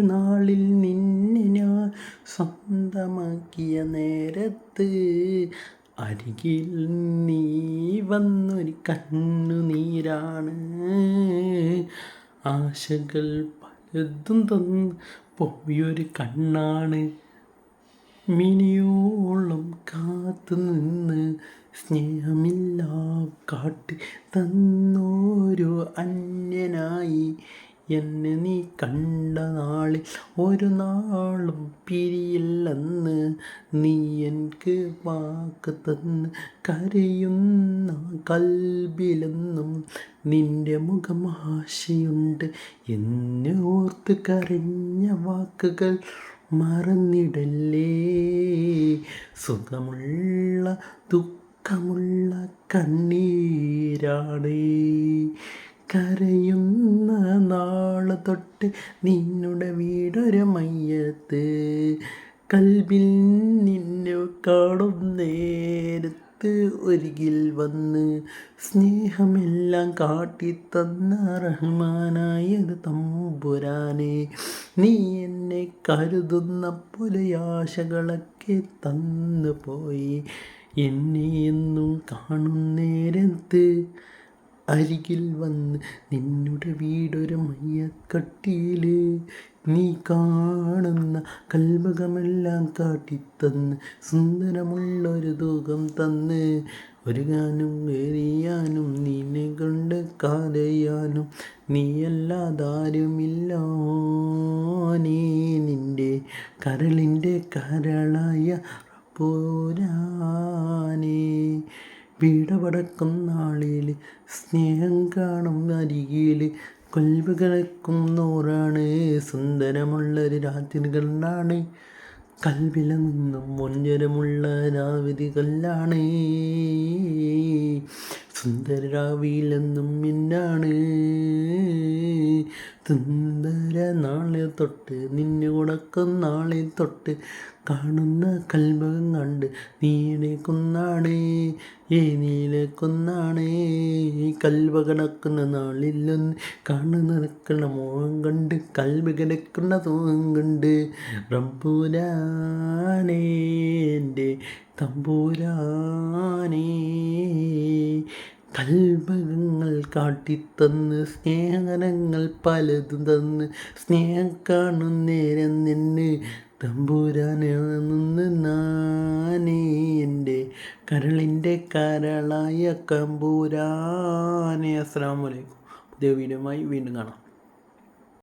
ഒരു നാളിൽ നിന്നെ ഞാൻ സ്വന്തമാക്കിയ നേരത്ത് അരികിൽ നീ വന്നൊരു കണ്ണുനീരാണ്. ആശകൾ പലതും തന്ന് പോയൊരു കണ്ണാണ്. മിനിയോളം കാത്തു നിന്ന് സ്നേഹമില്ല കാട്ടി തന്നോരു അന്യനായി എന്നെ നീ കണ്ട നാളിൽ ഒരു നാളും പിരിയില്ലെന്ന് നീ എനിക്ക് വാക്ക് തന്ന് കരയുന്ന കൽബിലെന്നും നിന്റെ മുഖം ആശയുണ്ട്. എന്നെ ഓർത്ത് കരഞ്ഞ വാക്കുകൾ മറന്നിടല്ലേ? സുഖമുള്ള ദുഃഖമുള്ള കണ്ണീരാണ്. കരയുന്ന നാളെ തൊട്ട് നിന്നുടെ വീടൊരു മയ്യത്ത്. കൽവിൽ നിന്നെ കാണും നേരത്ത് ഒരികിൽ വന്ന് സ്നേഹമെല്ലാം കാട്ടിത്തന്ന റഹ്മാനായത് തമ്പുരാനെ. നീ എന്നെ കരുതുന്ന പോലെ ആശകളൊക്കെ തന്നു പോയി. എന്നെ എന്നും കാണുന്നേരത്ത് അരികിൽ വന്ന് നിന്നുടെ വീടൊരു മയ്യക്കട്ടിയിൽ നീ കാണുന്ന കൽമകമെല്ലാം കാട്ടിത്തന്ന് സുന്ദരമുള്ളൊരു തൂകം തന്ന്. ഒരു ഗാനം എറിയാനും നിന്നെ കൊണ്ട് കരയാനും നീയല്ലാതാരുമില്ല നീ നിന്റെ കരളിന്റെ കരളായ പോരാനേ നാളിൽ സ്നേഹം കാണും അരികിൽ കൊൽവ് കിടക്കും സുന്ദരമുള്ളൊരു രാത്രികളാണ് കൽവില നിന്നും മുഞ്ചരമുള്ള രാവിതികളാണ് സുന്ദര രാവിലെന്നും മിന്നാണ് സുന്ദര നാളെ തൊട്ട് നിന്നെ ഉടക്കം നാളെ തൊട്ട് കാണുന്ന കൽമകം കണ്ട് നീടെ കുന്നാണ് ഏ നീലെ കുന്നാണ്. കൽവ കിടക്കുന്ന നാളിലൊന്ന് കാണുന്ന നിൽക്കുന്ന മോഹം കണ്ട് കൽവ കിടക്കുന്ന തോഹം കണ്ട് റംബൂരാനേ എന്റെ തമ്പൂരാനേ കൽഭകങ്ങൾ കാട്ടിത്തന്ന് സ്നേഹനങ്ങൾ പലതും തന്ന്. സ്നേഹം കാണും നേരം നിന്ന് തമ്പൂരാനെ നാനേ. എന്റെ കരളിന്റെ കരളായ കമ്പൂരാനെ അസ്സാം പുതിയ വീഡിയോയുമായി വീണ്ടും കാണാം.